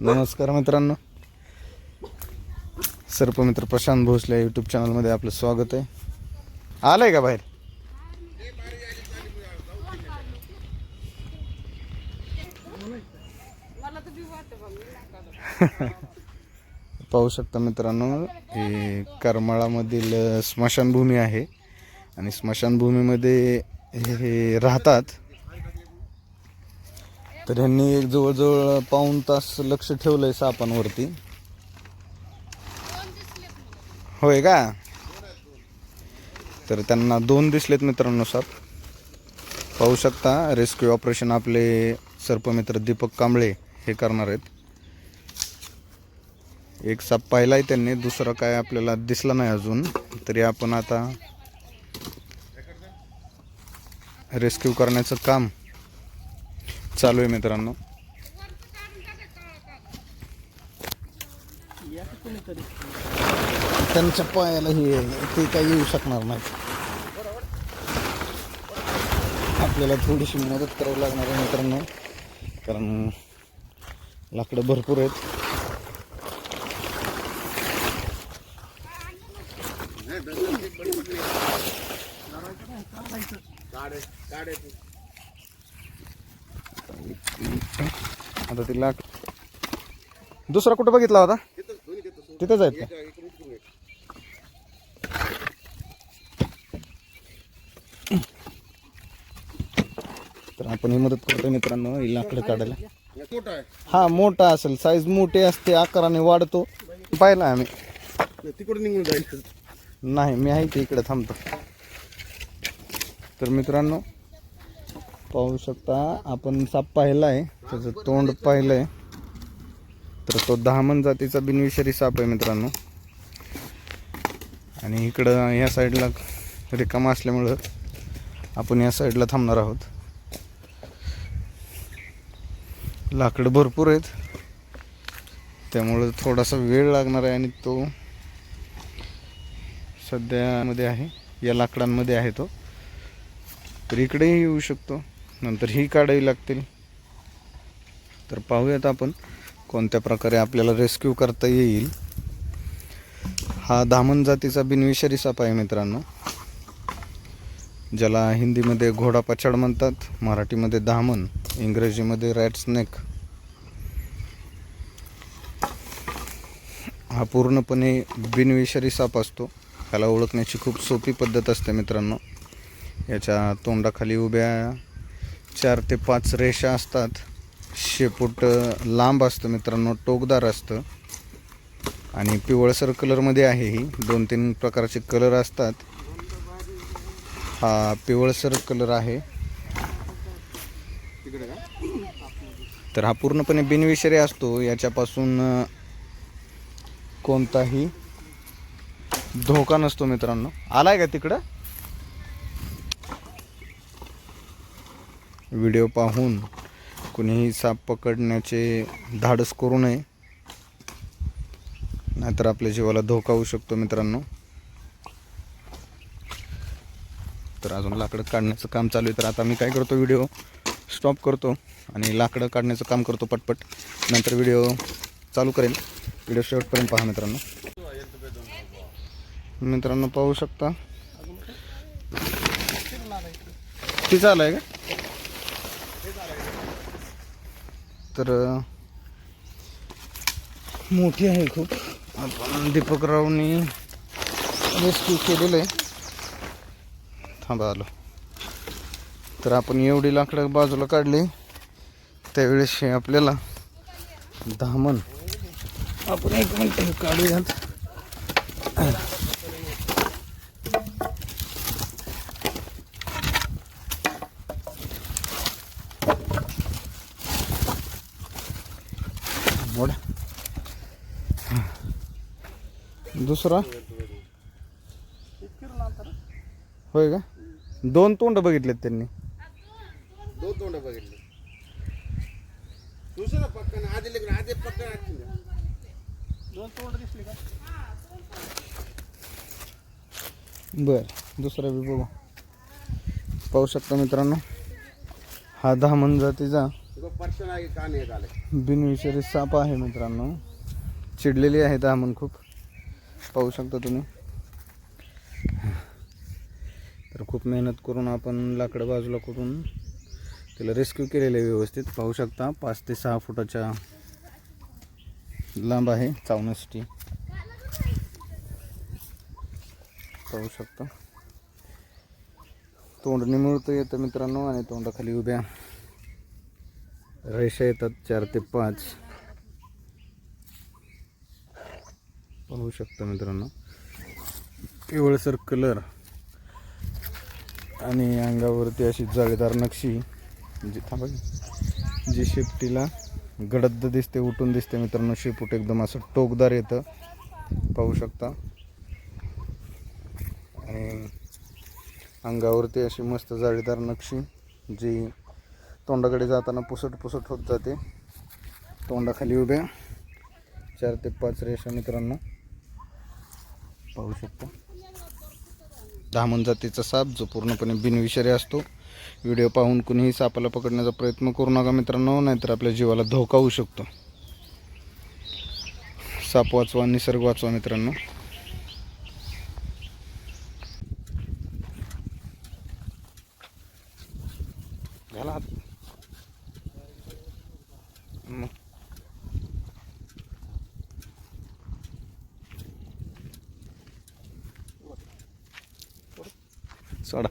नमस्कार मित्रांनो. सर्पमित्र प्रशांत भोसले यूट्यूब चॅनलमध्ये आपलं स्वागत आहे. आलंय का बाहेर? पाहू शकता मित्रांनो हे करमाळामधील स्मशानभूमी आहे. आणि स्मशानभूमीमध्ये हे राहतात. तर ह्यांनी एक जवळजवळ पाऊण तास लक्ष ठेवलंय सापांवरती. होय का? तर त्यांना दोन दिसलेत मित्रांनो साप. पाहू शकता रेस्क्यू ऑपरेशन आपले सर्पमित्र दीपक कांबळे हे करणार आहेत. एक साप पाहिलाय त्यांनी दुसरा काय आपल्याला दिसला नाही अजून. तरी आपण आता रेस्क्यू करण्याचं काम चालू आहे मित्रांनो. त्यांच्या पायाला हे ते काही येऊ शकणार नाही. आपल्याला थोडीशी मदत करावी लागणार आहे मित्रांनो. कारण लाकडं भरपूर आहेत. आता ती लाक दुसरा कुठं बघितला होता? तिथंच आहेत का? तर आपण ही मदत करतोय मित्रांनो ही लाकडं काढायला. हा मोठा असेल. साईज मोठी असते आकाराने वाढतो. पाहिला आम्ही. तिकडून निघून जाईल. नाही मी आहे की इकडे थांबतो. तर मित्रांनो पाहू शकता आपण साप पाहिला आहे त्याचं तोंड पाहिलं आहे तर तो दहामन जातीचा बिनविषारी साप आहे मित्रांनो. आणि इकडं ह्या साईडला रिकामा असल्यामुळं आपण या साईडला थांबणार आहोत. लाकडं भरपूर आहेत. त्यामुळं थोडासा वेळ लागणार आहे आणि तो सध्यामध्ये आहे या लाकडांमध्ये आहे तो. तर इकडेही येऊ शकतो. नंतर ही काढावी लागतील. तर पाहूयात आपण कोणत्या प्रकारे आपल्याला रेस्क्यू करता येईल. हा दामन जातीचा बिनविषारी साप आहे मित्रांनो. ज्याला हिंदीमध्ये घोडा पछाड म्हणतात मराठीमध्ये दामन इंग्रजीमध्ये रॅट स्नेक हा पूर्णपणे बिनविषारी साप असतो. त्याला ओळखण्याची खूप सोपी पद्धत असते मित्रांनो. याच्या तोंडाखाली उभ्या चार ते पाच रेषा असतात. शेपूट लांब असतं मित्रांनो टोकदार असतं. आणि पिवळसर कलरमध्ये आहे ही. दोन तीन प्रकारचे कलर असतात. हा पिवळसर कलर आहे. तर हा पूर्णपणे बिनविषारी असतो. याच्यापासून कोणताही धोका नसतो मित्रांनो. आलाय का तिकडं? व्हिडिओ पाहून कुणीही साप पकडण्याचे धाडस करू नये. नाहीतर आपल्या जीवाला धोका होऊ शकतो मित्रांनो. तर अजून लाकडं काढण्याचं काम चालू आहे. तर आता मी काय करतो व्हिडिओ स्टॉप करतो आणि लाकडं काढण्याचं काम करतो पटपट. नंतर व्हिडिओ चालू करेन. व्हिडिओ शेवटपर्यंत पहा मित्रांनो. मित्रांनो पाहू शकता? किती चालू आहे का? तर मोठी आहे खूप. आपण दीपकरावनी रेस्क्यू केलेलं आहे थांबा आलो. तर आपण एवढी लाकडं बाजूला काढली. त्यावेळेस हे आपल्याला धामण. आपण एक मिनिट काढूयात. मोड. दुसरा? होय का? दोन तोंड बघितलेत त्यांनी. दोन तोंड बघितले. दुसरं पक्कन आधी लेकर आधी पक्कन दोन तोंड दिसले का? बर दुसरा बी बघू. पाहू शकता मित्रांनो हा दहा मन जातीचा बिनविषारी साप आहे मित्रांनो. चिडलेली आहे दहा म्हणून खूप. पाहू शकता तुम्ही. तर खूप मेहनत करून आपण लाकडं बाजूला करून त्याला रेस्क्यू केलेलं आहे व्यवस्थित. पाहू शकता पाच ते सहा फुटाच्या लांब आहे चावण्यासाठी. पाहू शकता. तोंड निमुळतं येतं मित्रांनो आणि तोंडाखाली उभ्या. रेषा येतात चार ते पाच. पाहू शकता मित्रांनो. पिवळसर कलर आणि अंगावरती अशी जाळीदार नक्षी. जी थांबा जी शेपटीला गडद दिसते उठून दिसते मित्रांनो. शेपूट एकदम असं टोकदार येतं. पाहू शकता. आणि अंगावरती अशी मस्त जाळीदार नक्षी जी तोंडाकडे जाताना पुसट पुसट होत जाते. तोंडाखाली उभ्या. चार ते पाच रेषा मित्रांनो. पाहू शकता. धामण जातीचा साप जो पूर्णपणे बिनविषारी असतो. व्हिडिओ पाहून कुणीही सापाला पकडण्याचा प्रयत्न करू नका मित्रांनो नाहीतर आपल्या जीवाला धोका होऊ शकतो. साप वाचवा निसर्ग वाचवा मित्रांनो. घाला സോടാ